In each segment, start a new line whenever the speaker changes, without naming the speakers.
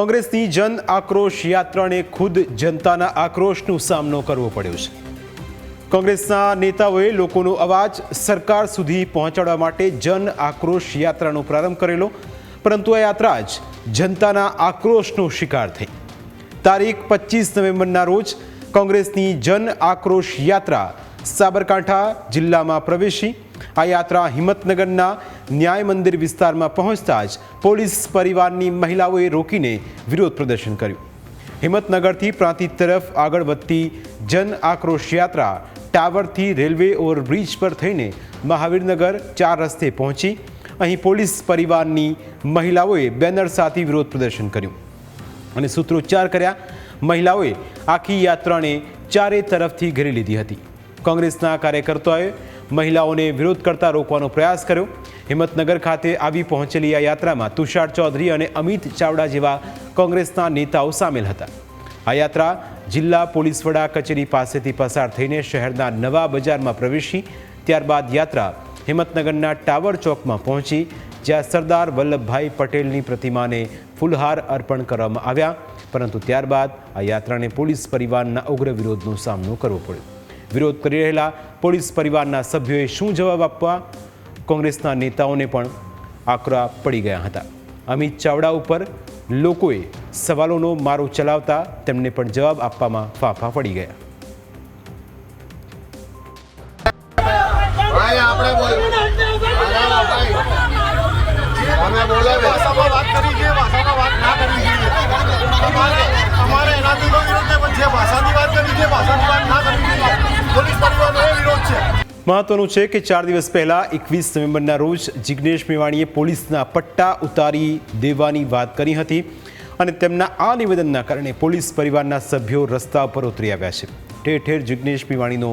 કોંગ્રેસની જન આક્રોશ યાત્રાને ખુદ જનતાના આક્રોશનો સામનો કરવો પડ્યો છે. કોંગ્રેસના નેતાઓએ લોકોનો અવાજ સરકાર સુધી પહોંચાડવા માટે જન આક્રોશ યાત્રાનો પ્રારંભ કરેલો, પરંતુ આ યાત્રા જ જનતાના આક્રોશનો શિકાર થઈ. તારીખ પચીસ નવેમ્બરના રોજ કોંગ્રેસની જન આક્રોશ યાત્રા સાબરકાંઠા જિલ્લામાં પ્રવેશી આ યાત્રા હિંમતનગરના ન્યાય મંદિર વિસ્તારમાં પહોંચતા જ પોલીસ પરિવારની મહિલાઓએ રોકીને વિરોધ પ્રદર્શન કર્યું. હિંમતનગરથી પ્રાંતિજ તરફ આગળ વધતી જન આક્રોશ યાત્રા ટાવરથી રેલવે ઓવરબ્રિજ પર થઈને મહાવીરનગર ચાર રસ્તે પહોંચી અહીં પોલીસ પરિવારની મહિલાઓએ બેનર સાથે વિરોધ પ્રદર્શન કર્યું. અને સૂત્રોચ્ચાર કર્યા, મહિલાઓએ આખી યાત્રાને ચારે તરફથી ઘેરી લીધી હતી. કોંગ્રેસના કાર્યકર્તાઓએ મહિલાઓને વિરોધ કરતા રોકવાનો પ્રયાસ કર્યો. હિંમતનગર ખાતે આવી પહોંચેલી આ યાત્રામાં તુષાર ચૌધરી અને અમિત ચાવડા જેવા કોંગ્રેસના નેતાઓ સામેલ હતા. આ યાત્રા જિલ્લા પોલીસ વડા કચેરી પાસેથી પસાર થઈને શહેરના નવા બજારમાં પ્રવેશી ત્યારબાદ યાત્રા હિંમતનગરના ટાવર ચોકમાં પહોંચી, જ્યાં સરદાર વલ્લભભાઈ પટેલની પ્રતિમાને ફૂલહાર અર્પણ કરવામાં આવ્યા. પરંતુ ત્યારબાદ આ યાત્રાને પોલીસ પરિવારના ઉગ્ર વિરોધનો સામનો કરવો પડ્યો. વિરોધ કરી રહેલા પોલીસ પરિવારના સભ્યોએ શું જવાબ આપવા કોંગ્રેસના નેતાઓને પણ આકરા પડી ગયા હતા. અમિત ચાવડા ઉપર લોકોએ સવાલોનો મારો ચલાવતા તેમને પણ જવાબ આપવામાં ફાફા પડી ગયા.
અમે બોલે.
ભાષામાં વાત કરી છે ભાષામાં વાત ના કરવી જોઈએ.
મહત્વનું છે કે ચાર દિવસ પહેલા એકવીસ નવેમ્બરના રોજ જિગ્નેશ મેવાણીએ પોલીસના પટ્ટા ઉતારી દેવાની વાત કરી હતી અને તેમના આ નિવેદનના કારણે પોલીસ પરિવારના સભ્યો રસ્તા પર ઉતરી આવ્યા છે. ઠેર ઠેર જિગ્નેશ મેવાણીનો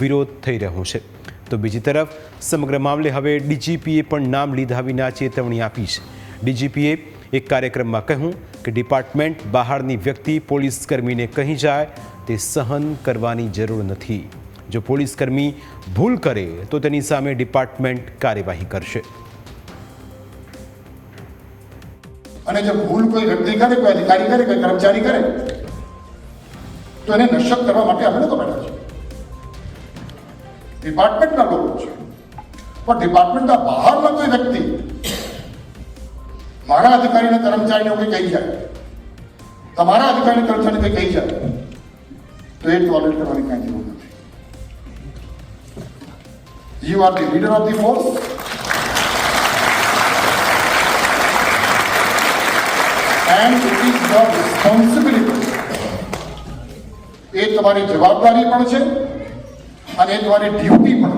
વિરોધ થઈ રહ્યો છે. તો બીજી તરફ, સમગ્ર મામલે હવે ડીજીપીએ પણ નામ લીધા વિના ચેતવણી આપી છે. ડીજીપીએ એક કાર્યક્રમમાં કહ્યું કે ડિપાર્ટમેન્ટ બહારની વ્યક્તિ પોલીસ કર્મીને કહી જાય તે સહન કરવાની જરૂર નથી. જો પોલીસ કર્મી ભૂલ કરે, તો તેની સામે ડિપાર્ટમેન્ટ કાર્યવાહી કરશે.
અને જો ભૂલ કોઈ વ્યક્તિ કરે, કોઈ અધિકારી કરે, કોઈ કર્મચારી કરે, તો એને નશક કરવા માટે અમે લોકો બેઠા છીએ. ડિપાર્ટમેન્ટના લોકો છે. પણ ડિપાર્ટમેન્ટના બહારના કોઈ વ્યક્તિ મારા અધિકારીને કર્મચારીને કોઈ કહી જાય, તમારા અધિકારીને કર્મચારીને કંઈ કહી જાય, તો એ ટોલેટ કરવાની કાંઈ જરૂર નથી you are leader of the force and it is your responsibility એ તમારી જવાબદારી પણ છે અને એ તમારી ડ્યુટી પણ